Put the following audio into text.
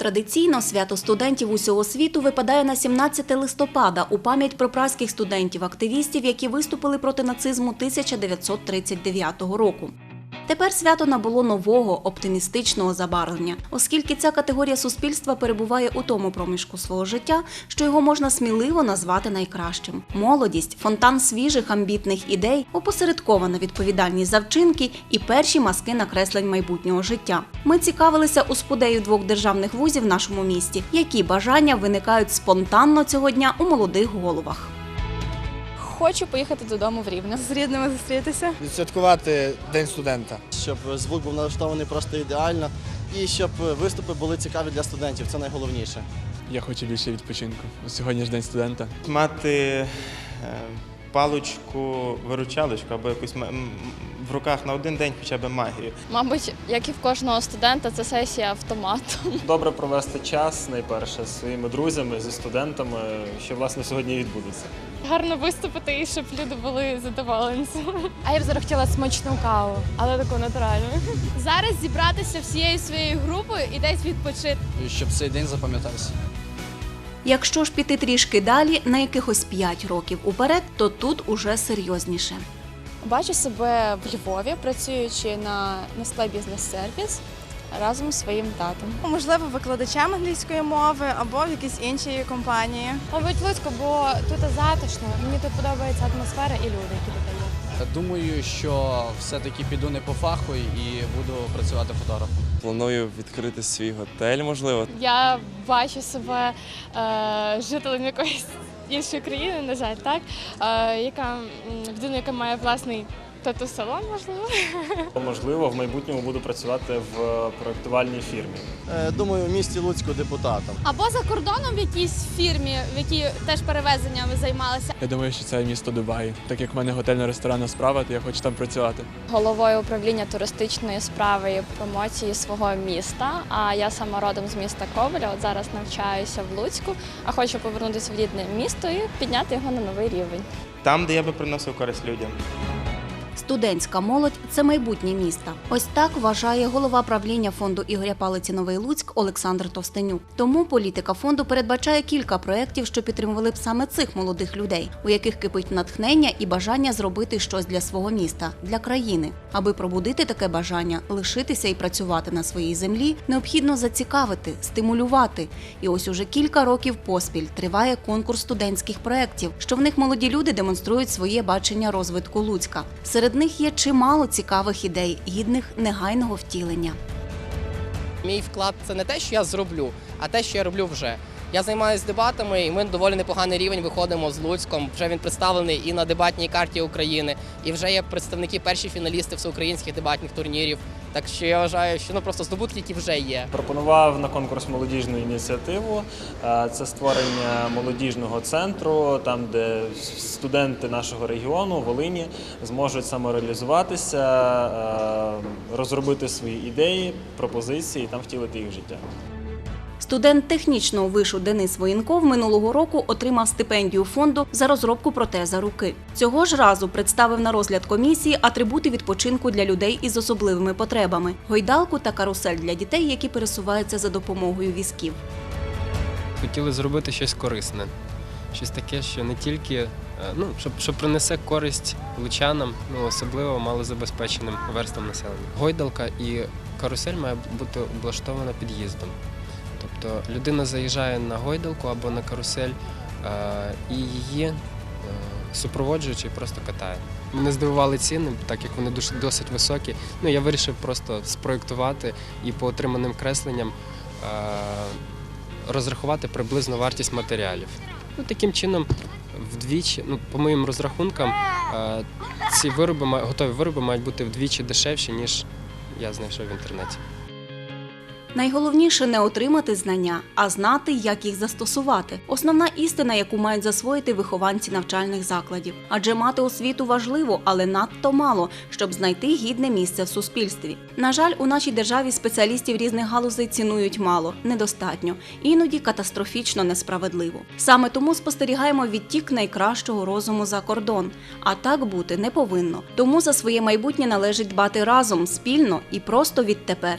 Традиційно свято студентів усього світу випадає на 17 листопада у пам'ять про праських студентів-активістів, які виступили проти нацизму 1939 року. Тепер свято набуло нового оптимістичного забарвлення, оскільки ця категорія суспільства перебуває у тому проміжку свого життя, що його можна сміливо назвати найкращим. Молодість, фонтан свіжих амбітних ідей, опосередкована відповідальність за вчинки і перші маски накреслень майбутнього життя. Ми цікавилися у спудею двох державних вузів в нашому місті, які бажання виникають спонтанно цього дня у молодих головах. Хочу поїхати додому в Рівне. з рідними зустрітися. відсвяткувати День студента. щоб звук був налаштований просто ідеально, і щоб виступи були цікаві для студентів. Це найголовніше. Я хочу більше відпочинку. Сьогодні ж день студента. мати е, паличку, виручалочку або якусь в руках на один день хоча б магію. Мабуть, як і в кожного студента, це сесія автоматом. добре провести час найперше з своїми друзями, зі студентами, що власне сьогодні відбудеться. Гарно виступити і щоб люди були задоволені. А я б зараз хотіла смачну каву, але таку натуральну. Зараз зібратися всією своєю групою і десь відпочити. Щоб цей день запам'ятався. Якщо ж піти трішки далі, на якихось 5 років уперед, то тут уже серйозніше. Бачу себе в Львові, працюючи на Nestle Business Service разом з своїм татом. Можливо, викладачем англійської мови або в якійсь іншій компанії. Мабуть, Луцьку, бо тут затишно. Мені тут подобається атмосфера і люди, які тут є. Думаю, що все-таки піду не по фаху і буду працювати фотографом. Планую відкрити свій готель, можливо. Я бачу себе е, жителем якоїсь іншої країни, на жаль, так, е, яка людина, яка має власний тату-салон, можливо. Можливо, в майбутньому буду працювати в проєктувальній фірмі. Е, Думаю, в місті Луцьку депутатом. Або за кордоном в якійсь фірмі, в якій теж перевезеннями займалися. Я думаю, що це місто Дубай. Так як в мене готельно-ресторанна справа, то я хочу там працювати. Головою управління туристичної справи і промоції свого міста. А я сама родом з міста Ковеля. От зараз навчаюся в Луцьку, а хочу повернутися в рідне місто і підняти його на новий рівень. Там, де я би приносив користь людям. Студентська молодь це майбутнє міста. Ось так вважає голова правління фонду Ігоря Палиці Новий Луцьк Олександр Товстенюк. Тому політика фонду передбачає кілька проєктів, що підтримували б саме цих молодих людей, у яких кипить натхнення і бажання зробити щось для свого міста, для країни. Аби пробудити таке бажання, лишитися і працювати на своїй землі, необхідно зацікавити, стимулювати. І ось уже кілька років поспіль триває конкурс студентських проєктів, що в них молоді люди демонструють своє бачення розвитку Луцька. Серед них є чимало цікавих ідей, гідних негайного втілення. Мій вклад це не те, що я зроблю, а те, що я роблю вже. Я займаюся дебатами, і ми доволі непоганий рівень виходимо з Луцьком. Вже він представлений і на дебатній карті України, і вже є представники перші фіналісти всеукраїнських дебатних турнірів. Так що я вважаю, що ну просто здобутки, які вже є. Пропонував на конкурс молодіжну ініціативу. Це створення молодіжного центру, там, де студенти нашого регіону, Волині, зможуть самореалізуватися, розробити свої ідеї, пропозиції і там втілити їх в життя. Студент технічного вишу Денис Воєнков минулого року отримав стипендію фонду за розробку протеза руки. Цього ж разу представив на розгляд комісії атрибути відпочинку для людей із особливими потребами: гойдалку та карусель для дітей, які пересуваються за допомогою візків. хотіли зробити щось корисне, щось таке, що не тільки е, ну, щоб, що принесе користь лучанам, ну особливо малозабезпеченим верствам населення. Гойдалка і карусель має бути облаштована під'їздом. Тобто людина заїжджає на гойдалку або на карусель е, і її е, супроводжуючий просто катає. Мене здивували ціни, так як вони досить високі. Ну я вирішив просто спроєктувати і по отриманим кресленням е, розрахувати приблизну вартість матеріалів. Ну, таким чином, вдвічі, ну, по моїм розрахункам, ці вироби, готові вироби мають бути вдвічі дешевші, ніж я знайшов в інтернеті. Найголовніше не отримати знання, а знати, як їх застосувати. Основна істина, яку мають засвоїти вихованці навчальних закладів. Адже мати освіту важливо, але надто мало, щоб знайти гідне місце в суспільстві. На жаль, у нашій державі спеціалістів різних галузей цінують мало, недостатньо, іноді катастрофічно несправедливо. Саме тому спостерігаємо відтік найкращого розуму за кордон. А так бути не повинно. Тому за своє майбутнє належить дбати разом, спільно і просто відтепер.